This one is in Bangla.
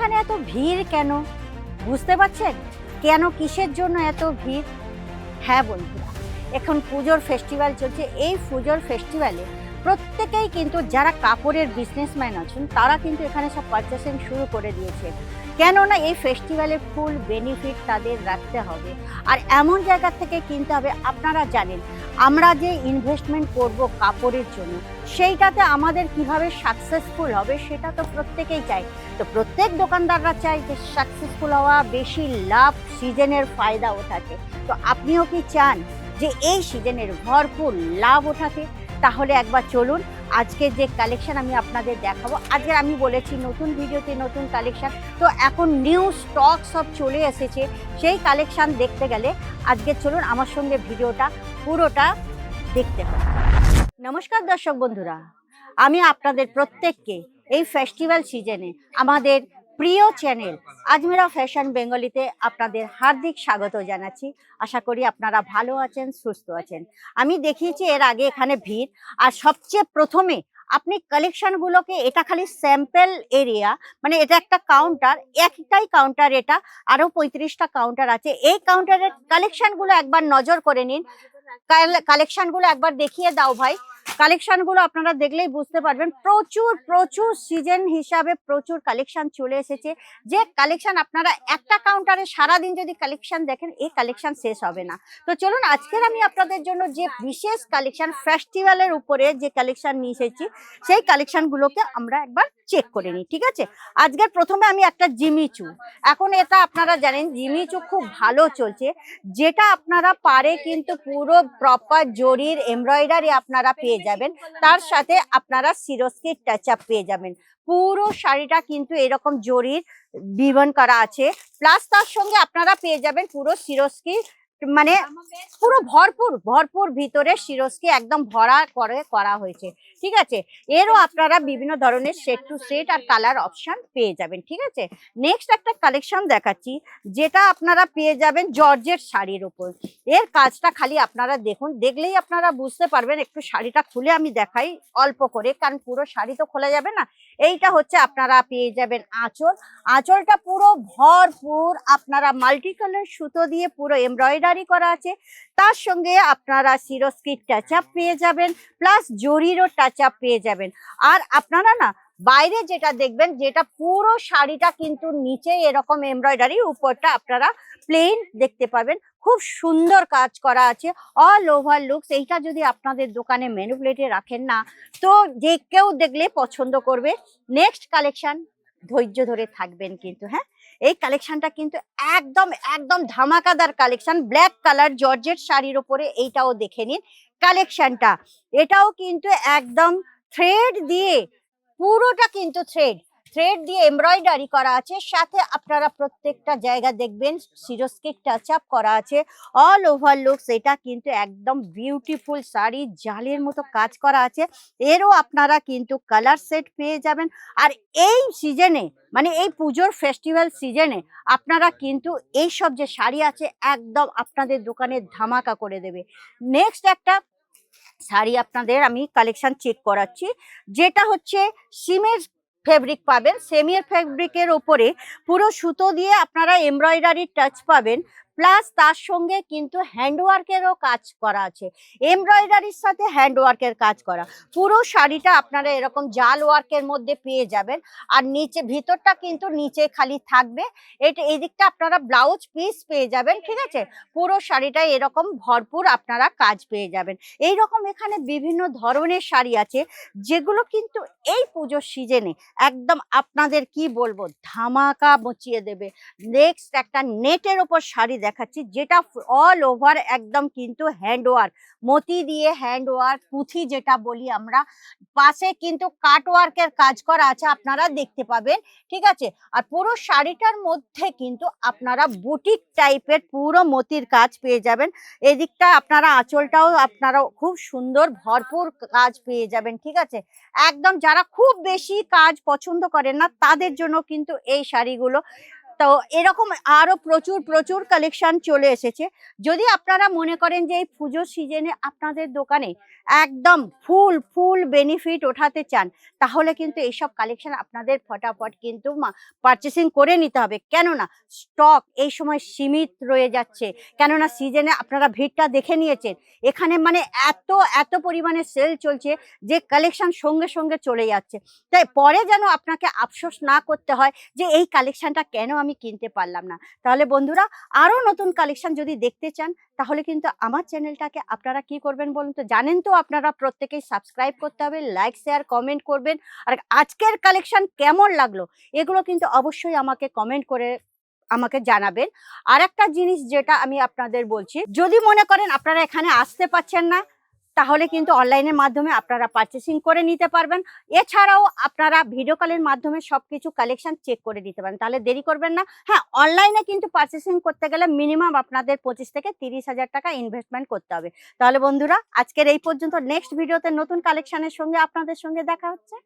এখানে এত ভিড় কেন? বুঝতে পারছেন? কেন কিসের জন্য এত ভিড়? হ্যাঁ বন্ধুরা, এখন পুজোর ফেস্টিভ্যাল চলছে। এই পুজোর ফেস্টিভ্যালে প্রত্যেকেই কিন্তু যারা কাপড়ের বিজনেসম্যান আছেন, তারা কিন্তু এখানে সব পারচেসিং শুরু করে দিয়েছে। কেননা এই ফেস্টিভ্যালে ফুল বেনিফিট তাদের রাখতে হবে। আর এমন জায়গা থেকে কিনতে হবে, আপনারা জানেন আমরা যে ইনভেস্টমেন্ট করব কাপড়ের জন্য, সেইটাতে আমাদের কীভাবে সাকসেসফুল হবে সেটা তো প্রত্যেকেই চাই তো প্রত্যেক দোকানদাররা চায় যে সাকসেসফুল হওয়া, বেশি লাভ, সিজনের ফায়দা ওঠাতে। তো আপনিও কি চান যে এই সিজনের ভরপুর লাভ ওঠাতে? তাহলে একবার চলুন, আজকে যে কালেকশন আমি আপনাদের দেখাবো, আজকে আমি বলেছি নতুন ভিডিওতে নতুন কালেকশন তো এখন নিউ স্টক সব চলে এসেছে, সেই কালেকশন দেখতে গেলে আজকে চলুন আমার সঙ্গে ভিডিওটা পুরোটা দেখতে হবে। নমস্কার দর্শক বন্ধুরা, আমি আপনাদের প্রত্যেককে এই ফেস্টিভ্যাল সিজনে আমাদের প্রিয় চ্যানেল আজমেরা ফ্যাশন বেঙ্গলিতে আপনাদের হার্দিক স্বাগত জানাচ্ছি। আশা করি আপনারা ভালো আছেন, সুস্থ আছেন। আমি দেখিয়েছি এর আগে এখানে ভিড়, আর সবচেয়ে প্রথমে আপনি কালেকশনগুলোকে এটা খালি স্যাম্পল এরিয়া মানে এটা একটা কাউন্টার একটাই কাউন্টার এটা আরও পঁয়ত্রিশটা কাউন্টার আছে। এই কাউন্টারের কালেকশনগুলো একবার নজর করে নিন। কালেকশনগুলো একবার দেখিয়ে দাও ভাই। কালেকশনগুলো আপনারা দেখলেই বুঝতে পারবেন। প্রচুর প্রচুর সিজন হিসাবে প্রচুর কালেকশন চলে এসেছে। যে কালেকশন আপনারা একটা কাউন্টারে সারাদিন যদি কালেকশন দেখেন, এই কালেকশন শেষ হবে না। তো চলুন, আজকের আমি আপনাদের জন্য যে বিশেষ কালেকশন ফেস্টিভ্যালের উপরে যে কালেকশন নিয়ে এসেছি, সেই কালেকশনগুলোকে আমরা একবার চেক করে নিই, ঠিক আছে? আজকের প্রথমে আমি একটা জিমিচু এখন এটা আপনারা জানেন জিমিচু খুব ভালো চলছে। যেটা আপনারা পারে কিন্তু পুরো প্রপার জরির এমব্রয়ডারি আপনারা পেয়ে যাবেন। তার সাথে আপনারা সিরোস্কির টাচ আপ পেয়ে যাবেন। পুরো শাড়িটা কিন্তু এরকম জরির বিবন করা আছে। প্লাস তার সঙ্গে আপনারা পেয়ে যাবেন পুরো সিরোস্কি মানে পুরো ভরপুর ভরপুর ভিতরে সিরোস্কি একদম ভরা করে করা হয়েছে। ঠিক আছে? এরও আপনারা বিভিন্ন ধরনের সেট টু সেট আর কালার অপশান পেয়ে যাবেন। ঠিক আছে? নেক্সট একটা কালেকশন দেখাচ্ছি, যেটা আপনারা পেয়ে যাবেন জর্জের শাড়ির উপর। এর কাজটা খালি আপনারা দেখুন। দেখলেই আপনারা বুঝতে পারবেন, একটু শাড়িটা খুলে আমি দেখাই অল্প করে, কারণ পুরো শাড়ি তো খোলা যাবে না। এইটা হচ্ছে আপনারা পেয়ে যাবেন আঁচল। আঁচলটা পুরো ভরপুর, আপনারা মাল্টি কালার সুতো দিয়ে পুরো এমব্রয়ডারি করা আছে। তার সঙ্গে আপনারা সিরোস্কির টাচ আপ পেয়ে যাবেন প্লাস জরিরও টাচ আপ পেয়ে যাবেন। আর আপনারা না বাইরে যেটা দেখবেন, যেটা পুরো শাড়িটা কিন্তু নিচে এরকম এমব্রয়ডারি উপরটা আপনারা প্লেন দেখতে পাবেন। খুব সুন্দর কাজ করা আছে। অল ওভার লুকস এইটা যদি আপনাদের দোকানে মেনু প্লেটে রাখেন না, তো যে কেউ দেখলে পছন্দ করবে। নেক্সট কালেকশন ধৈর্য ধরে থাকবেন কিন্তু হ্যাঁ? এই কালেকশনটা কিন্তু একদম একদম ধামাকাদার কালেকশন ব্ল্যাক কালার জর্জেট শাড়ির ওপরে এইটাও দেখে নিন। কালেকশনটা এটাও কিন্তু একদম থ্রেড দিয়ে পুরোটা কিন্তু থ্রেড থ্রেড দিয়ে এমব্রয়ডারি করা আছে, সাথে আপনারা প্রত্যেকটা জায়গা দেখবেন সিরোস্কিক টাচ আপ করা আছে। অল ওভার লুকস এটা কিন্তু একদম বিউটিফুল শাড়ি, জালের মতো কাজ করা আছে। এরও আপনারা কিন্তু কালার সেট পেয়ে যাবেন। আর এই সিজনে মানে এই পুজোর ফেস্টিভ্যাল সিজনে আপনারা কিন্তু এই সব যে শাড়ি আছে, একদম আপনাদের দোকানে ধামাকা করে দেবে। নেক্সট একটা শাড়ি আপনাদের আমি কালেকশন চেক করাচ্ছি। যেটা হচ্ছে সিমের ফেব্রিক পাবেন। সেমিয়ার ফেব্রিকের ওপরে পুরো সুতো দিয়ে আপনারা এমব্রয়ডারির টাচ পাবেন। প্লাস তার সঙ্গে কিন্তু হ্যান্ডওয়ার্কেরও কাজ করা আছে। এমব্রয়ডারির সাথে হ্যান্ডওয়ার্কের কাজ করা। পুরো শাড়িটা আপনারা এরকম জাল ওয়ার্কের মধ্যে পেয়ে যাবেন। আর নিচে, ভিতরটা কিন্তু নিচে খালি থাকবে। এটা এই দিকটা আপনারা ব্লাউজ পিস পেয়ে যাবেন, ঠিক আছে? পুরো শাড়িটা এরকম ভরপুর আপনারা কাজ পেয়ে যাবেন। এই রকম এখানে বিভিন্ন ধরনের শাড়ি আছে, যেগুলো কিন্তু এই পুজোর সিজনে একদম আপনাদের কি বলব, ধামাকা মচিয়ে দেবে। নেক্সট একটা নেটের ওপর শাড়ি দেখাচ্ছি, যেটা অল ওভার একদম কিন্তু হ্যান্ড ওয়ার্ক মতি দিয়ে হ্যান্ড ওয়ার্ক পুঁথি যেটা বলি আমরা, পাশে কিন্তু কাট ওয়ার্কের কাজ করা আছে, আপনারা দেখতে পাবেন, ঠিক আছে? আর পুরো শাড়িটার মধ্যে কিন্তু আপনারা বুটিক টাইপের পুরো মতির কাজ পেয়ে যাবেন। এদিকটা আপনারা আঁচলটাও আপনারা খুব সুন্দর, ভরপুর কাজ পেয়ে যাবেন, ঠিক আছে? একদম যারা খুব বেশি কাজ পছন্দ করেন না, তাদের জন্য কিন্তু এই শাড়িগুলো তো এরকম আরও প্রচুর প্রচুর কালেকশন চলে এসেছে। যদি আপনারা মনে করেন যে এই পুজোর সিজনে আপনাদের দোকানে একদম ফুল ফুল বেনিফিট ওঠাতে চান, তাহলে কিন্তু এইসব কালেকশন আপনাদের ফটাফট কিন্তু পারচেসিং করে নিতে হবে। কেননা স্টক এই সময় সীমিত রয়ে যাচ্ছে। কেননা সিজনে আপনারা ভিড়টা দেখে নিয়েছেন। এখানে মানে এত এত পরিমাণে সেল চলছে যে কালেকশন সঙ্গে সঙ্গে চলে যাচ্ছে। তাই পরে যেন আপনাকে আফসোস না করতে হয় যে এই কালেকশনটা কেন আমি কিনতে পারলাম না। তাহলে বন্ধুরা, আরও নতুন কালেকশন যদি দেখতে চান, তাহলে কিন্তু আমার চ্যানেলটাকে আপনারা কি করবেন বলুন তো? জানেন তো আপনারা প্রত্যেকেই সাবস্ক্রাইব করতে হবে লাইক শেয়ার কমেন্ট করবেন। আর আজকের কালেকশন কেমন লাগল, এগুলো কিন্তু অবশ্যই আমাকে কমেন্ট করে আমাকে জানাবেন। আর একটা জিনিস যেটা আমি আপনাদের বলছি, যদি মনে করেন আপনারা এখানে আসতে পারছেন না তাহলে কিন্তু অনলাইনের মাধ্যমে আপনারা পারচেসিং করে নিতে পারবেন। এছাড়াও আপনারা ভিডিও কলের মাধ্যমে সব কিছু কালেকশন চেক করে দিতে পারেন। তাহলে দেরি করবেন না। হ্যাঁ অনলাইনে কিন্তু পারচেসিং করতে গেলে মিনিমাম আপনাদের পঁচিশ থেকে তিরিশ হাজার টাকা ইনভেস্টমেন্ট করতে হবে। তাহলে বন্ধুরা, আজকের এই পর্যন্ত। নেক্সট ভিডিওতে নতুন কালেকশানের সঙ্গে আপনাদের সঙ্গে দেখা হচ্ছে।